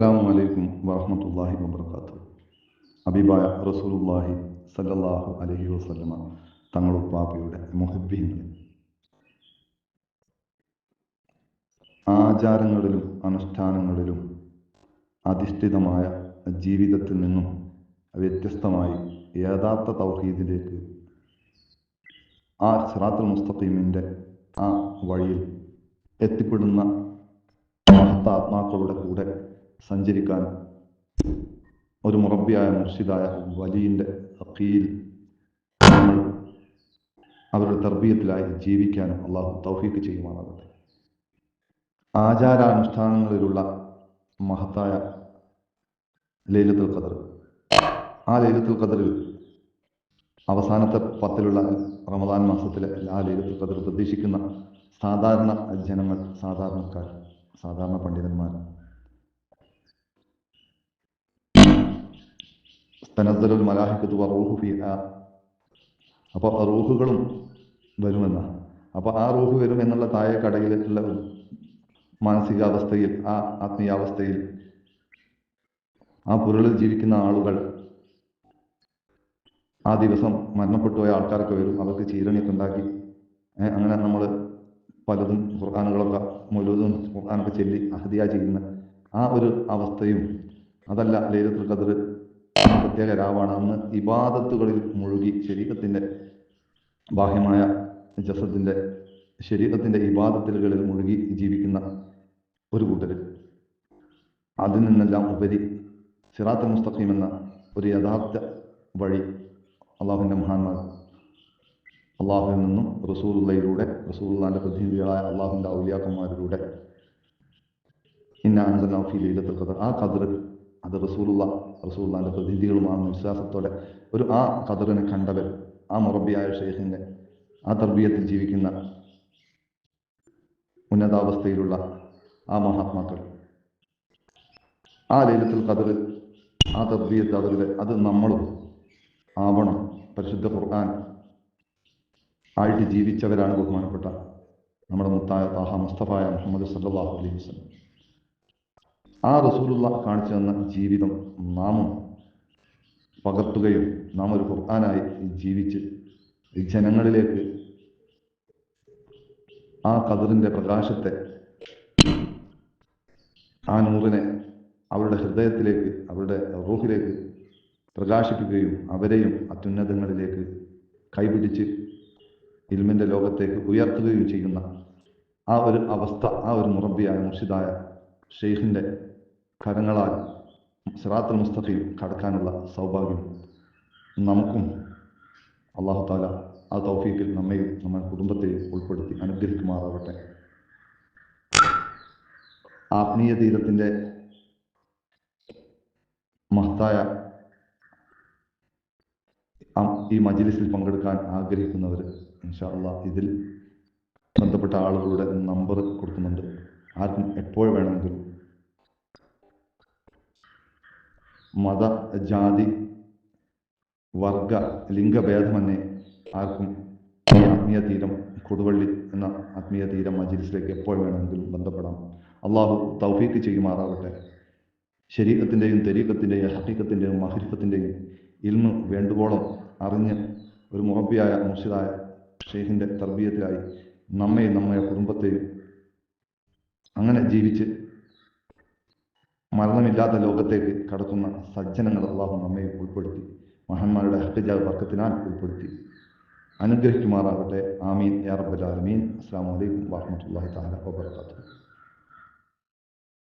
അസ്സാം വലൈക്കും വറഹമത്തല്ലാഹി അബിബായ റസൂലുള്ളാഹി സല്ലല്ലാഹു അലൈഹി വസല്ലമ തങ്ങളുപ്പാപ്പയുടെ മുഹബ്ബീങ്ങൾ ആചാരങ്ങളിലും അനുഷ്ഠാനങ്ങളിലും അധിഷ്ഠിതമായ ജീവിതത്തിൽ നിന്നും വ്യത്യസ്തമായി യഥാർത്ഥ തൗഹീദിലേക്ക് ആ സിറാത്തുൽ മുസ്തഖീമിന്റെ ആ വഴിയിൽ എത്തിപ്പെടുന്ന മഹത്താത്മാക്കളുടെ കൂടെ സഞ്ചരിക്കാൻ. ഒരു മുറബിയായ മുർഷിദായ വലിയന്റെ അക്കീൽ നമ്മൾ അവരുടെ തർബീയത്തിലായി ജീവിക്കാനും അള്ളാഹു തൗഫീക്ക് ചെയ്യുമാറാകട്ടെ. ആചാരാനുഷ്ഠാനങ്ങളിലുള്ള മഹത്തായ ലൈലത്തുൽ ഖദർ. ആ ലൈലത്തുൽ ഖദറിൽ അവസാനത്തെ പത്തിലുള്ള റമദാൻ മാസത്തിലെ ആ ലൈലത്തുൽ ഖദർ പ്രതീക്ഷിക്കുന്ന സാധാരണ ജനങ്ങൾ സാധാരണക്കാർ സാധാരണ പണ്ഡിതന്മാർ തനസ്സലുൽ മലാഹിക്കത്ത് റൂഹു ഫി ആ അപ്പോൾ റൂഹുകളും വരുമെന്ന. അപ്പോൾ ആ റൂഹ് വരും എന്നുള്ള താഴെ കടയിലുള്ള മാനസികാവസ്ഥയിൽ ആ ആത്മീയാവസ്ഥയിൽ ആ പുരളിൽ ജീവിക്കുന്ന ആളുകൾ ആ ദിവസം മരണപ്പെട്ടു പോയ ആൾക്കാരൊക്കെ വരും. അവർക്ക് ചീരണിയൊക്കെ ഉണ്ടാക്കി. അങ്ങനെ നമ്മൾ പലതും ഖുർആാനുകളൊക്കെ മുഴുവതും ഖുർആാനൊക്കെ ചൊല്ലി അഹദിയ ചെയ്യുന്ന ആ ഒരു അവസ്ഥയും അതല്ല ലൈലത്തുൽ ഖദർ പ്രത്യേക രാവാണ് അന്ന് ഇബാദത്തുകളിൽ മുഴുകി ശരീരത്തിന്റെ ബാഹ്യമായ ജസത്തിന്റെ ശരീരത്തിന്റെ ഇബാദത്തുകളിൽ മുഴുകി ജീവിക്കുന്ന ഒരു കൂട്ടർ അതിൽ നിന്നെല്ലാം ഉപരി സിറാത്ത് മുസ്തഖീം എന്ന ഒരു യഥാർത്ഥ വഴി അള്ളാഹുവിന്റെ മഹാന്മാർ. അള്ളാഹുവിൽ നിന്നും റസൂലുള്ളയിലൂടെ റസൂലുള്ളാന്റെ പ്രതിനിധികളായ അള്ളാഹുവിന്റെ ഔലിയാക്കന്മാരിലൂടെ. ഇന്ന അൻസലാഫി ലൈലത്തുൽ ഖദർ. ആ ഖദർ അത് റസൂലുള്ള റസൂള്ളാന്റെ പ്രതിനിധികളുമാണെന്ന വിശ്വാസത്തോടെ ഒരു ആ ഖദറിനെ കണ്ടവർ ആ മുറബിയായ ഷെയ്ഖിന്റെ ആ തർബീയത്തിൽ ജീവിക്കുന്ന ഉന്നതാവസ്ഥയിലുള്ള ആ മഹാത്മാക്കൾ. ആ ലൈലത്തുൽ കതർ ആ തർബീയത്ത് അവരുടെ അത് നമ്മളും ആവണം. പരിശുദ്ധ ഖുർആൻ ആയിട്ട് ജീവിച്ചവരാണ് ബഹുമാനപ്പെട്ട നമ്മുടെ മുത്തായ താഹ മുസ്തഫായ മുഹമ്മദ് സല്ലാഹു അലൈഹി വസ്ലം ആ റസൂലുള്ള കാണിച്ചു തന്ന ജീവിതം നാമും പകർത്തുകയും നാം ഒരു ഖുർആനായി ജീവിച്ച് ജനങ്ങളിലേക്ക് ആ കതിറിന്റെ പ്രകാശത്തെ ആ നൂറിനെ അവരുടെ ഹൃദയത്തിലേക്ക് അവരുടെ റൂഹിലേക്ക് പ്രകാശിപ്പിക്കുകയും അവരെയും അത്യുന്നതങ്ങളിലേക്ക് കൈപിടിച്ച് ഇൽമിന്റെ ലോകത്തേക്ക് ഉയർത്തുകയും ചെയ്യുന്ന ആ ഒരു അവസ്ഥ ആ ഒരു മുറബിയായ മുർഷിദായ ഷെയ്ഖിന്റെ കരങ്ങളാൽ സിറാത്തുൽ മുസ്തഖീം കടക്കാനുള്ള സൗഭാഗ്യം നമുക്കും അള്ളാഹു താല ആ തൗഫീഖിൽ നമ്മയും നമ്മുടെ കുടുംബത്തെയും ഉൾപ്പെടുത്തി അനുഗ്രഹിക്കുമാറാവട്ടെ. ആത്മീയ തീരത്തിന്റെ മഹത്തായ ഈ മജ്ലിസിൽ പങ്കെടുക്കാൻ ആഗ്രഹിക്കുന്നവർ ഇൻഷാല്ല ഇതിൽ ബന്ധപ്പെട്ട ആളുകളുടെ നമ്പർ കൊടുക്കുന്നുണ്ട്. എപ്പോൾ വേണമെങ്കിലും. മത ജാതി വർഗ ലിംഗഭേദമന്യേ ആർക്കും ഈ ആത്മീയ തീരം കൊടുവള്ളി എന്ന ആത്മീയ തീരം മജിലിസിലേക്ക് എപ്പോൾ വേണമെങ്കിലും ബന്ധപ്പെടാം. അള്ളാഹു തൗഫീക്ക് ചെയ്യുമാറാവട്ടെ ശരീരത്തിന്റെയും തെരീക്കത്തിന്റെയും ഹക്കീക്കത്തിന്റെയും മഹരിഫത്തിന്റെയും ഇൽമ് വേണ്ടുവോളം അറിഞ്ഞ് ഒരു മുറബിയായ മുർഷിദായ ഷെയ്ഖിന്റെ തർബീയത്തിലായി നമ്മയും നമ്മുടെ കുടുംബത്തെയും അങ്ങനെ ജീവിച്ച് മരണമില്ലാത്ത ലോകത്തേക്ക് കടക്കുന്ന സജ്ജനങ്ങൾ അള്ളാഹു നമ്മെ ഉൾപ്പെടുത്തി. മഹന്മാരുടെ ഹക്കിജാ വർക്കത്തിനാൽ ഉൾപ്പെടുത്തി. അനുഗ്രഹിക്കുമാറാകട്ടെ. ആമീൻ. യാ റബ്ബൽ ആലമീൻ. അസ്സാം വലൈക്കും വാഹമത്തല്ലാഹി താല വാബർക്കാത്തു